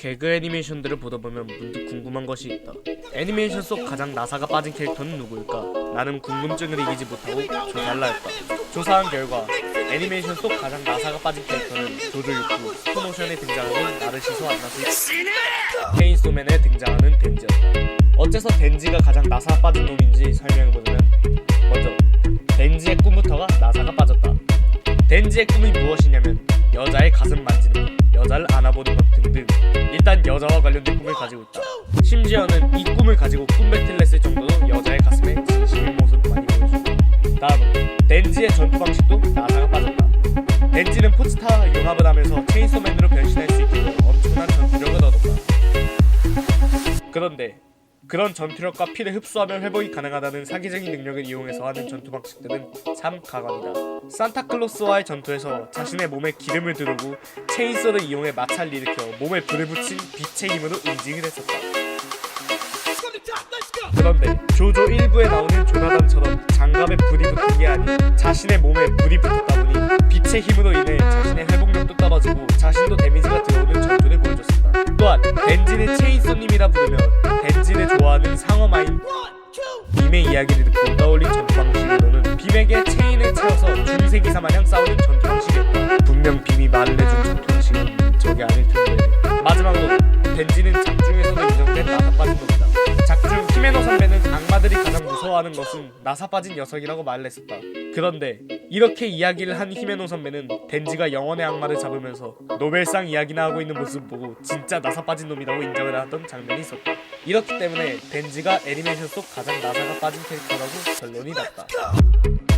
개그 애니메이션들을 보다 보면 문득 궁금한 것이 있다. 애니메이션 속 가장 나사가 빠진 캐릭터는 누구일까? 나는 궁금증을 이기지 못하고 조사를 하였다. 조사한 결과 애니메이션 속 가장 나사가 빠진 캐릭터는 조조 유쿠, 스토모션에 등장하는 나르시소 안나스, 케인소맨에 등장하는 덴지였다. 어째서 덴지가 가장 나사가 빠진 놈인지 설명해보자면 먼저 덴지의 꿈부터가 나사가 빠졌다. 덴지의 꿈이 무엇이냐면 여자의 가슴 만지는 것, 여자를 안아보는 것 등등 일단 여자와 관련된 꿈을 가지고 있다. 심지어는 이 꿈을 가지고 꿈 배틀을 했을 정도로 여자의 가슴에 진심인 모습을 많이 보여주고 다음으로 덴지의 전투 방식도 나사가 빠졌다. 덴지는 포츠타와 융합을 하면서 체인소맨으로 변신할 수 있게 엄청난 전투력을 얻었다. 그런데 그런 전투력과 피를 흡수하며 회복이 가능하다는 사기적인 능력을 이용해서 하는 전투 방식들은 참 가관이다. 산타클로스와의 전투에서 자신의 몸에 기름을 두르고 체인소를 이용해 마찰을 일으켜 몸에 불을 붙인 빛의 힘으로 응징을 했었다. 그런데 조조 1부에 나오는 조나단처럼 장갑에 불이 붙은 게 아닌 자신의 몸에 불이 붙었다 보니 빛의 힘으로 인해 자신의 회복력도 떨어지고 자신도 데미지가 들어오는 전투를 보여줬습니다. 또한 덴지는 체인소님이라 덴지를 좋아하는 상어마인 빔의 이야기를 듣고 떠올린 전투 방식으로는 빔에게 체인을 채워서 중세 기사 마냥 싸우는 전투 방식이었다. 분명 빔이 말을 해준 전투 방식은 저게 아닐 텐데. 마지막으로 덴지는 작중에서도 인정된 나사 빠진 놈이다. 작중 히메노 선배는 악마들이 가장 무서워하는 것은 나사 빠진 녀석이라고 말을 했었다. 그런데 이렇게 이야기를 한 히메노 선배는 덴지가 영혼의 악마를 잡으면서 노벨상 이야기나 하고 있는 모습 보고 진짜 나사 빠진 놈이라고 인정을 하던 장면이 있었다. 이렇기 때문에 덴지가 애니메이션 속 가장 나사가 빠진 캐릭터라고 결론이 났다.